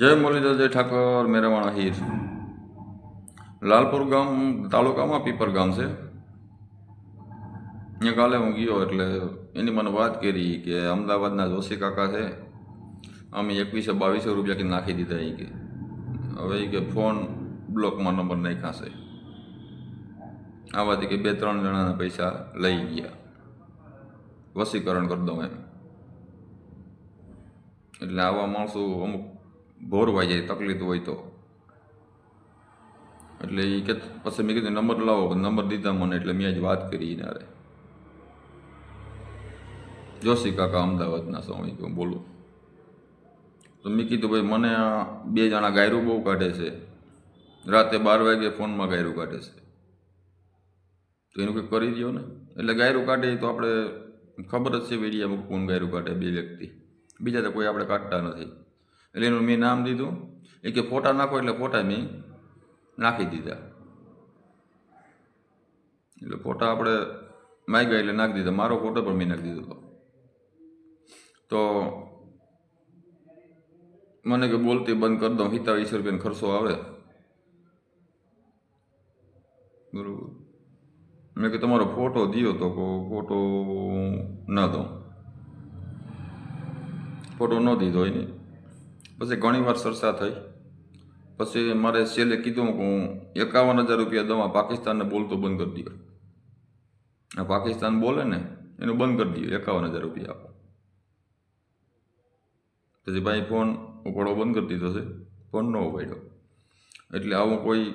જય મુરલીધર, જય ઠાકર, મેરાવાણા આહિર લાલપુર ગામ, તાલુકામાં પીપર ગામ છે. અહીંયા કાલે હું ગયો એટલે એની મને વાત કરી કે અમદાવાદના જોશી કાકા છે. અમે એકવીસો બાવીસો રૂપિયા કે નાખી દીધા એ કે. હવે એ કે ફોન બ્લોકમાં નંબર નાખ્યા છે. આવાથી કે બે ત્રણ જણાના પૈસા લઈ ગયા. વસીકરણ કરી દઉં એમ. એટલે આવા માણસો અમુક ભોરવાઈ જાય, તકલીફ હોય તો. એટલે એ કે, પછી મેં કીધું, નંબર લાવો. નંબર દીધા મને, એટલે મેં જ વાત કરી એને જોશી કાકા અમદાવાદના સમય હું બોલું. તો મેં કીધું, ભાઈ, મને આ બે જણા ગાયરું બહુ કાઢે છે. રાતે બાર વાગે ફોનમાં ગાયરું કાઢે છે. તો એનું કંઈક કરી દો ને. એટલે ગાયરું કાઢે તો આપણે, ખબર જ છે વેડિયામાં કોણ ગાયરું કાઢે, બે વ્યક્તિ. બીજા તો કોઈ આપણે કાઢતા નથી. એટલે એનું મેં નામ દીધું. એ કે ફોટા નાખો એટલે ફોટા મેં નાખી દીધા. એટલે ફોટા આપણે માગ્યા એટલે નાખી દીધા. મારો ફોટો પણ મેં નાખી દીધો હતો. તો મને કે બોલતી બંધ કરી દઉં. સિત્તાવીસ રૂપિયાનો ખર્ચો આવે. બરોબર. મેં કે તમારો ફોટો દીધો તો ફોટો ના દઉં. ફોટો ન દીધો એની. પછી ઘણી વાર ચર્ચા થઈ. પછી મારે છેલ્લે કીધું કે હું એકાવન હજાર રૂપિયા દવા પાકિસ્તાનને બોલતો બંધ કરી દો આ પાકિસ્તાન બોલે ને, એનું બંધ કરી દો એકાવન હજાર રૂપિયા આપો. પછી ભાઈ ફોન ઉપાડો બંધ કરી દીધો છે, ફોન ન ઉપાડ્યો. એટલે આવું કોઈ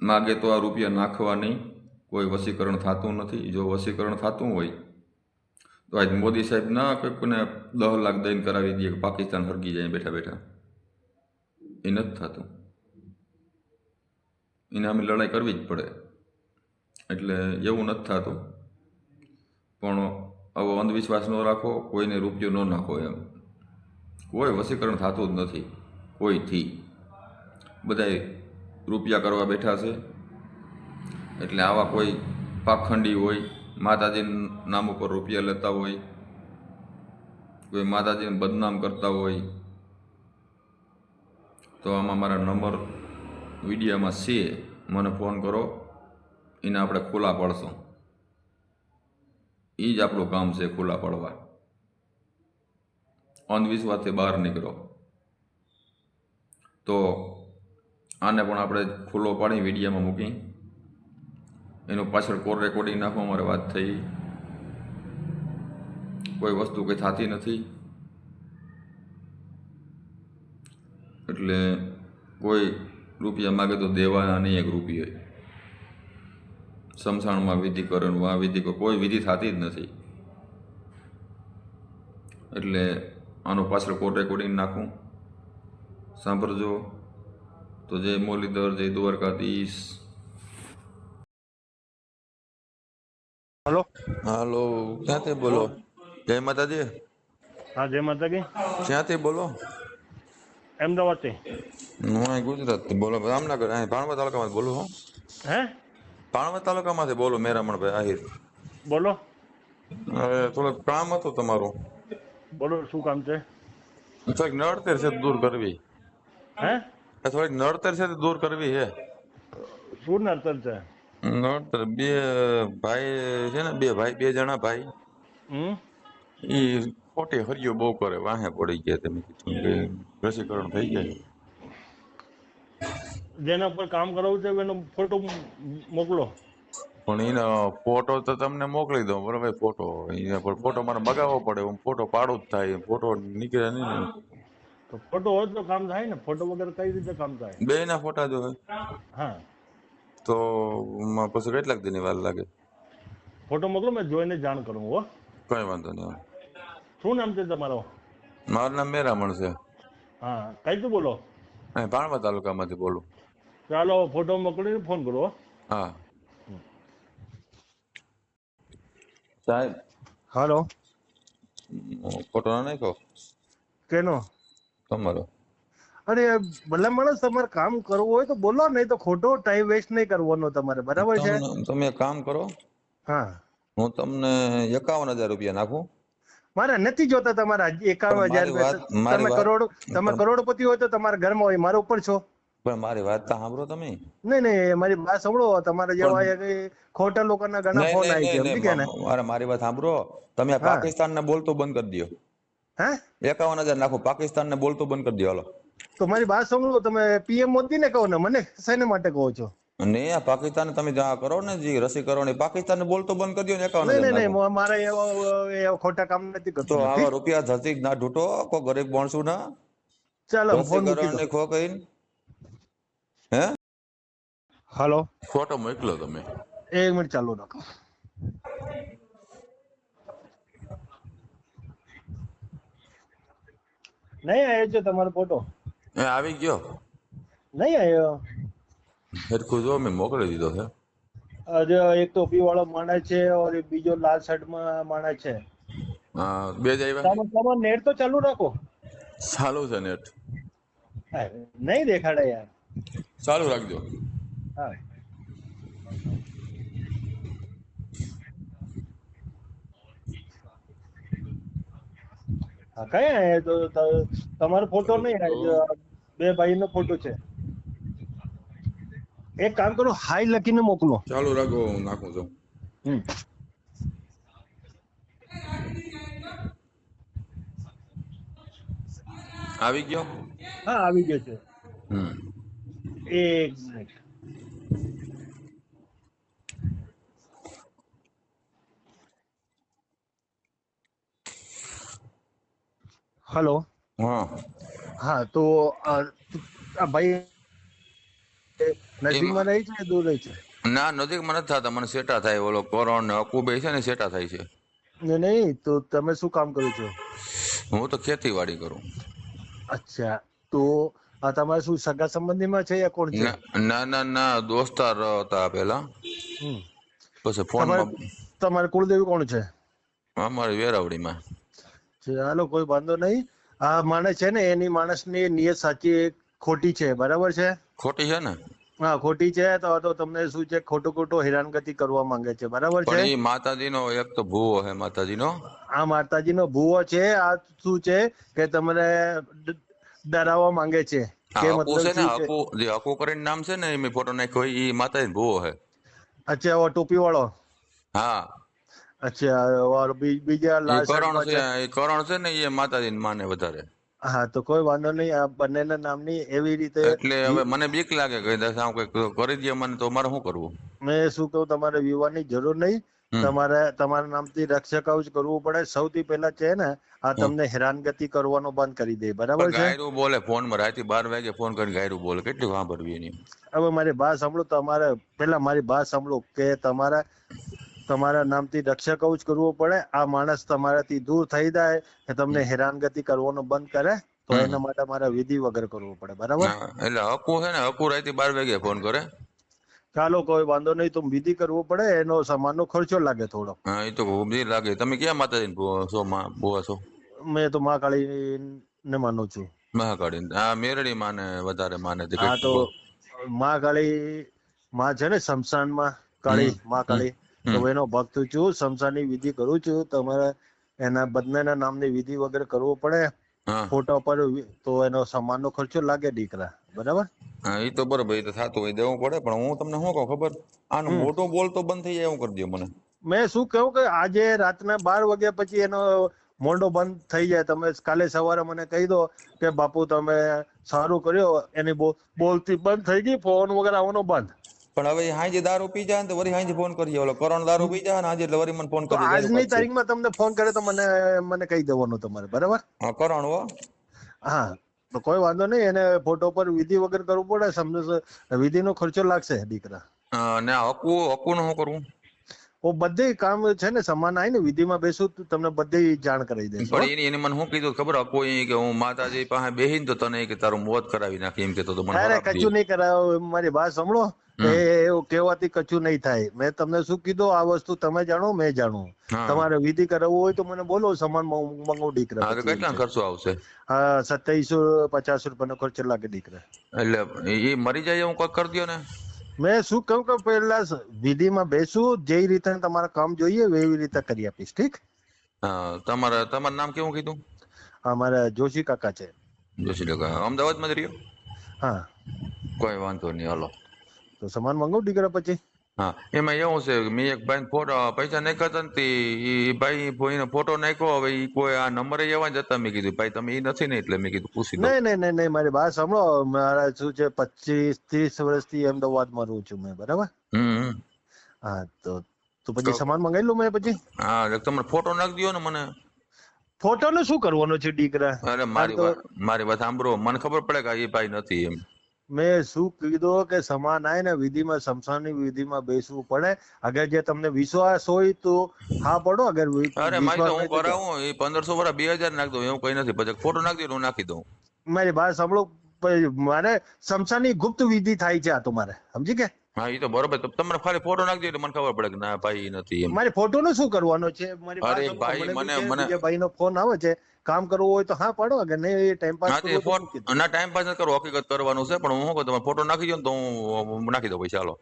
માગે તો આ રૂપિયા નાખવા નહીં, કોઈ વસીકરણ થતું નથી. જો વસીકરણ થતું હોય તો આજ મોદી સાહેબ ના કોઈને દસ લાખ દઈને કરાવી દઈએ કે પાકિસ્તાન હરગી જાય બેઠા બેઠા? એ નથી થતું. એને અમે લડાઈ કરવી જ પડે. એટલે એવું નથી થતું. પણ આવો અંધવિશ્વાસ ન રાખો, કોઈને રૂપિયો ન નાખો એમ. કોઈ વસીકરણ થતું જ નથી. કોઈથી? બધાય રૂપિયા કરવા બેઠા છે. એટલે આવા કોઈ પાખંડી હોય માતાજીના નામ ઉપર રૂપિયા લેતા હોય, કોઈ માતાજીને બદનામ કરતા હોય, તો આમાં મારા નંબર વિડીયામાં છે. મને ફોન કરો, એને આપણે ખુલ્લા પડશું. એ જ આપણું કામ છે ખુલ્લા પડવા. અંધવિશ્વાસથી બહાર નીકળો. તો આને પણ આપણે ખુલ્લો પાડી વિડીયામાં મૂકી. એનું પાછળ કોર રેકોર્ડિંગ નાખવા મારે વાત થઈ. કોઈ વસ્તુ કંઈ થતી નથી. એટલે કોઈ રૂપિયા માગે તો દેવાના નહીં એક રૂપિયો. સમસાણમાં વિધિ આ વિધિ કોઈ વિધિ થતી જ નથી. એટલે આનો પાછળ કોર રેકોર્ડિંગ નાખું. સાંભળજો. તો જય મોલીધર જય દ્વારકાધીશ. હલો. હલો ક્યાંથી બોલો? જય માતાજી. હા જય માતાજી. ક્યાંથી બોલો? અમદાવાદથી. હું અહીં ગુજરાતથી બોલો. રામનગર અહીં ભાણવા તાલુકામાંથી બોલું હું. હે? ભાણવા તાલુકામાંથી બોલો મેરામણભાઈ આહિર. બોલો. થોડુંક કામ હતું તમારું. બોલો શું કામ છે? થોડીક નડતર છે દૂર કરવી. હે? થોડીક નડતર છે દૂર કરવી છે. શું નડતર છે? નડતર બે ભાઈ છે ને બે ભાઈ બે જણા ભાઈ. હમ? ઈ ખોટી હરિયો બહુ કરે વાહે પડી ગયા તમે કીધું કે રસીકરણ થઈ જાય. જેના પર કામ કરાવવું છે એનો ફોટો મોકલો. પણ એનો ફોટો તો તમને મોકલી દઉં બરાબર ફોટો એના પર ફોટો મારે મગાવવો પડે હું ફોટો પાડો જ થાય ફોટો નીકળે નહીં તો ફોટો હોય તો કામ થાય ને ફોટો વગર કઈ રીતે કામ થાય? બે ના ફોટા જો હા. તો પછી કેટલાક દિનની વાર લાગે? ફોટો મોકલો મેં જોઈને જાણ કરું હો. કઈ વાંધો નહીં શું નામ છે તમારો? મારું નામ મેરામણ છે. હા કઈથી બોલો? હા પાણવા તાલુકામાંથી બોલું. ચાલો ફોટો મોકલીને ફોન કરો હો. હા. સાહેબ. હાલો. ફોટો ના નાખો કેનો? તમારો. અરે ભલે માણસ તમારે કામ કરવું હોય તો બોલો નહીં તો ખોટો ટાઈમ વેસ્ટ નહીં કરવાનો તમારે. બરાબર છે? તમે કામ કરો. હા. હું તમને એકાવન હજાર રૂપિયા નાખું. મારે નથી જોતા તમારા એકાવન હજાર તમે કરોડ તમે કરોડપતિ હોય તો તમારા ઘરમાં હોય મારા ઉપર છો. પણ મારી વાત તો સાંભળો તમે. નહીં નહીં મારી વાત સાંભળો. તમારે જેવા ખોટા લોકોના ઘણા ફોન આવી ગયા ગયા ને? મારે મારી વાત સાંભળો. તમે પાકિસ્તાન ને પાકિસ્તાનને બોલતો બંધ કરી દો હે? એકાવન હજાર નાખો પાકિસ્તાનને બોલતો બંધ કરી દો હાલો. તો મારી વાત સાંભળો તમે પીએમ મોદી ને કહો ને મને શેને માટે કહો છો? અને આ પાકિસ્તાન તમે જ્યાં કરો ને જે રસીકરણ પાકિસ્તાન ને બોલતો બંધ કરી દો ને એકાવન નહીં નહીં નહીં મારે એવા ખોટા કામ નથી કરતો. આવા રૂપિયા ધરતી ના ઢૂટો કો ગરીબ માણસો ના? ચાલો ફોન મૂકી રસીકરણ ને ખો કહીને. હે? હાલો? ફોટો મોકલો તમે. એક મિનિટ ચાલુ રાખો. નહીં આવ્યો છે તમારો ફોટો. એ આવી ગયો? નહીં આવ્યો. સરખું જો મેં મોકલી દીધો છે. એક ટોપી વાળો માણસ છે ઓર બીજો લાલ શર્ટમાં માણસ છે. હા, બે જ આવ્યા? તમે તમારો નેટ તો ચાલુ રાખો. ચાલુ છે નેટ. નહીં દેખાડે યાર. ચાલુ રાખજો. હા. હે તમારો ફોટો નહીં. બે ભાઈનો ફોટો છે. એક કામ કરો હાઈ લખીને મોકલો. ચાલુ રાખો હું નાખું છું. હમ. આવી ગયો? હા આવી ગયો છે. હમ. એક મિનિટ. હલો. હા. હા તો આ ભાઈ નજીકમાં રહી છે દૂર રહી છે? ના નજીકમાં નથી થતા. મને સેટા થાય ઓલો કોરોન અકુબે છે ને સેટા થાય છે. ને નહીં તો તમે શું કામ કરો છો? હું તો ખેતીવાડી કરું. અચ્છા તો આ તમારે શું સગા સંબંધીમાં છે યા કોણ છે? ના ના ના દોસ્તાર હતા પેલા. પછી ફોનમાં તમારે કુળદેવી કોણ છે? અમારી વેરાવડીમાં ચાલો કોઈ વાંધો નહીં. આ માણસ છે ને એની માણસની નિયત સાચી ખોટી છે બરાબર છે? ખોટી છે ને? હા ખોટી છે તો તો તમને શું છે ખોટું ખોટું હેરાનગતિ કરવા માંગે છે બરાબર છે? પણ એ માતાજીનો એક તો ભૂવો છે માતાજીનો. આ માતાજીનો ભૂવો છે આ શું છે કે તમને ડરાવવા માંગે છે? કે મતલબ છે ને અકુ જે અકુ કરીને નામ છે ને એ ફોટો નાખ્યો એ માતાજી ભૂવો છે. અચ્છા ઓ ટોપી વાળો હા. અચ્છા ઓર બીજા કરણ છે એ કરણ છે ને એ માતાજી માને વધારે. હા તો કોઈ વાંધો નહીં આ બંનેના નામની એવી રીતે એટલે હવે મને બીક લાગે કે દસ આમ કંઈક કરી દે મને તો મારે શું કરવું? મેં શું કહું તમારે વિવાહની જરૂર નહીં. તમારે તમારા નામથી રક્ષક જ કરવું પડે. સૌથી પહેલા છે ને આ તમને હેરાનગતિ કરવાનો બંધ કરી દે. બરાબર છે? ગાયરું બોલે ફોનમાં રાતે બાર વાગે ફોન કરીને ગાયરું બોલે. કેટલી વાંભરવી એની. હવે મારી બા સાંભળો તમારે પેલા મારી બા સાંભળો કે તમારા તમારા નામથી રક્ષક કવચ કરવું પડે. આ માણસ તમારાથી દૂર થઈ જાય કે તમને હેરાનગતિ કરવાનું બંધ કરે તો એના માટે મારે વિધિ વગર કરવું પડે બરાબર? એટલે હકુ છે ને હકુ રાતે બાર વાગે ફોન કરે. ચાલો કોઈ વાંધો નહીં તો વિધિ કરવો પડે એનો સામાનનો ખર્ચો લાગે થોડો. હા એ તો બીક લાગે. તમે ક્યાં માતાજી છો માં બોવા છો? મેં તો મા કાળી ને માનું છું. મહાકાળી આ મેરડી માને વધારે માને હા તો મા કાળી માં છે ને શમશાનમાં કાળી હમ. એનો ભક્ત છું શમશાનની વિધિ કરું છું તમારે એના બદનાના નામની વિધિ વગેરે કરવો પડે. ફોટો પર તો એનો સામાનનો ખર્ચો લાગે દીકરા. બરાબર? હા એ તો બરાબર એ તો થતું હોય દેવું પડે પણ હું તમને શું કહું ખબર? આનો મોટો બોલ તો બંધ થઈ જાય એવું કરી દો મને. મેં શું કહું કે આજે રાતના બાર વાગ્યા પછી એનો મોઢો બંધ થઈ જાય. તમે કાલે સવારે મને કહી દો કે બાપુ તમે સારું કર્યો. એની બોલતી બંધ થઈ ગઈ ફોન વગેરે આવવાનો બંધ. પણ હવે હાંજે દારૂ પી જાય તો વરી હાંજે ફોન કરીએ. ઓલો કરોણ દારૂ પી જાય ને હાંજે એટલે વરી મને ફોન કરી આજની તારીખમાં તમને ફોન કરે તો મને મને કહી દેવાનું તમારે બરાબર? હા કરોણ હો. હા તો કોઈ વાંધો નહીં એને ફોટો પર વિધિ વગર કરવું પડે સમજો વિધિનો ખર્ચો લાગશે દીકરા. ના હકુ હકુ નું શું કરવું ઓ બધે કામ છે ને સમાન આવીને વિધિમાં બેસું તો તમને બધી જાણ કરી દે પણ એની એને મને શું કીધું ખબર? કોઈ કે હું માતાજી પાસે બેહીને તો તને કે તારું મોત કરાવી નાખી એમ કેતો તો મને અરે કચું નહીં કરાવો મારી વાત સાંભળો. એ એવું કહેવાથી કચું નહીં થાય. મેં તમને શું કીધું? આ વસ્તુ તમે જાણો મેં જાણું. તમારે વિધિ કરાવવું હોય તો મને બોલો સમાન મંગો દીકરા હા કેટલા ખર્ચો આવશે? હા સત્યાવીસો પચાસ રૂપિયાનો ખર્ચો લાગે દીકરા. એટલે એ મરી જાય એવું કઈ કરી દો ને? મેં શું કહું કે સ- વિધિમાં બેસું જે રીતે તમારે કામ જોઈએ એવી રીતે કરી આપીશ ઠીક? તમારા તમારું નામ કેવું કીધું? અમારા જોશી કાકા છે. જોશી કાકા. અમદાવાદમાં જ રહ્યો? હા. કોઈ વાંધો નહીં હાલો. તો સામાન મંગાવું દીકરા પછી? હા એમાં એવું છે મેં એક ભાઈ ફોટો પૈસા નાખ્યા હતા ને એ ભાઈ ભાઈને ફોટો નાખ્યો હવે એ કોઈ આ નંબર એવા જ હતા. મેં કીધું ભાઈ તમે એ નથી ને? એટલે મેં કીધું પૂછી દઉં નહીં નહીં નહીં મારી વાત સાંભળો મારા શું છે પચીસ ત્રીસ વર્ષથી અમદાવાદમાં રહું છું મેં બરાબર. હા તો તો પછી સામાન મંગાવી લઉં મેં પછી. હા એટલે તમે ફોટો નાખી દો ને મને. ફોટો નું શું કરવાનો છે દીકરા? અરે મારી વાત મારી વાત સાંભળો મને ખબર પડે કે એ ભાઈ નથી એમ. મેં શું કીધું કે સમાન આય ને વિધિમાં શમશાનની વિધિમાં બેસવું પડે. અગર જે તમને વિશ્વાસ હોય તો હા પડો અગર અરે મારી હું કરાવું એ પંદરસો વાળા બે હજાર નાખ દઉં એવું કઈ નથી. પછી ફોટો નાખી દો હું નાખી દઉં. મારી બાર સાંભળો મારે શમશાનની ગુપ્ત વિધિ થાય છે આ તો મારે. સમજી કે હા એ તો બરોબર. તમને ખાલી ફોટો નાખજો એટલે મને ખબર પડે કે ના ભાઈ નથી મારે ફોટો ફોટોનું શું કરવાનો છે? મારી અરે ભાઈ, મને મને- ભાઈ ભાઈનો ફોન આવે છે. કામ કરવું હોય તો હા પાડો કે નહીં એ ટાઈમ પાસ ના ફોટો ના ટાઈમ પાસ નથી કરવો હકીકત કરવાનું છે પણ હું શું તમે ફોટો નાખી દો તો હું નાખી દઉં ભાઈ ચાલો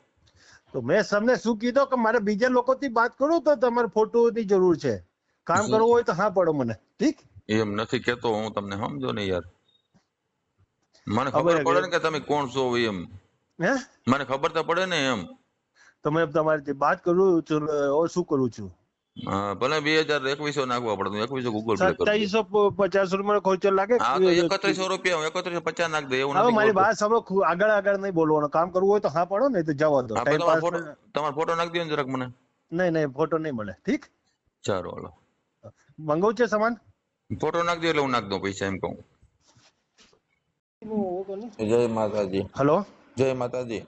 તો મેં તમને શું કીધું કે મારે બીજા લોકો થી વાત કરું તો તમારે ફોટો ની જરૂર છે. કામ કરવું હોય તો હા પડો મને. ઠીક? એમ નથી કેતો હું તમને સમજો ને યાર. મને ખબર પડે ને કે તમે કોણ છો એમ. હે? મને ખબર તો પડે ને એમ. તો મેં તમારી વાત કરું છું શું કરું છું? ભલે બે હજાર એકવીસો નાખવા પડે એકવીસો ગૂગલ પે સત્તાવીસો પચાસ રૂપિયા ખર્ચો લાગે હા તો એકત્રીસો રૂપિયા હું એકત્રીસો પચાસ નાખ દે એવું નથી મારી વાત સાંભળો આગળ આગળ નહીં બોલવાનું. કામ કરવું હોય તો હા પડો નહીં તો જવા દો તમારો ફોટો નાખ ફોટો નાખી દો ને જરાક મને. નહીં નહીં ફોટો નહીં મળે. ઠીક? ચાલો હાલો. મંગાવું છે સામાન? ફોટો નાખ દો એટલે હું નાખ દઉં પૈસા એમ કહું. જય માતાજી. હલો? જય માતાજી.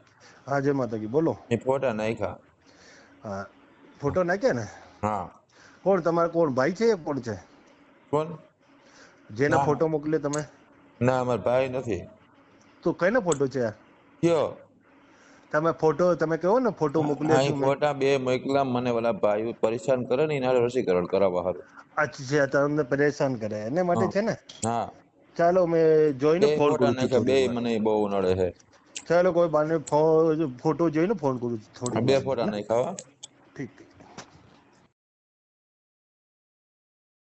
હા જય માતાજી. બોલો. એ ફોટા નાખ્યા. હા ફોટો નાખ્યા ને? હા. કોણ? તમારે કોણ? ભાઈ છે કોણ છે? કોણ? જેના ફોટો મોકલે તમે? ના અમાર ભાઈ નથી. તો કઈનો ફોટો છે કયો? તમે ફોટો તમે કહો ને ફોટો મોકલ્યો છે ફોટા બે મોકલા મને વાલા ભાઈ પરેશાન કરે ને એના રસીકરણ કરાવવા હારું. અચ્છા તમને પરેશાન કરે. એને માટે છે ને? હા. ચાલો મેં જોઈને ફોન કરું છું બે મને બહુ નડે છે. ચાલો કોઈ બાને ફોટો જોઈને ફોન કરું થોડી બે ફોટા નાખ્યા હો. ઠીક ઠીક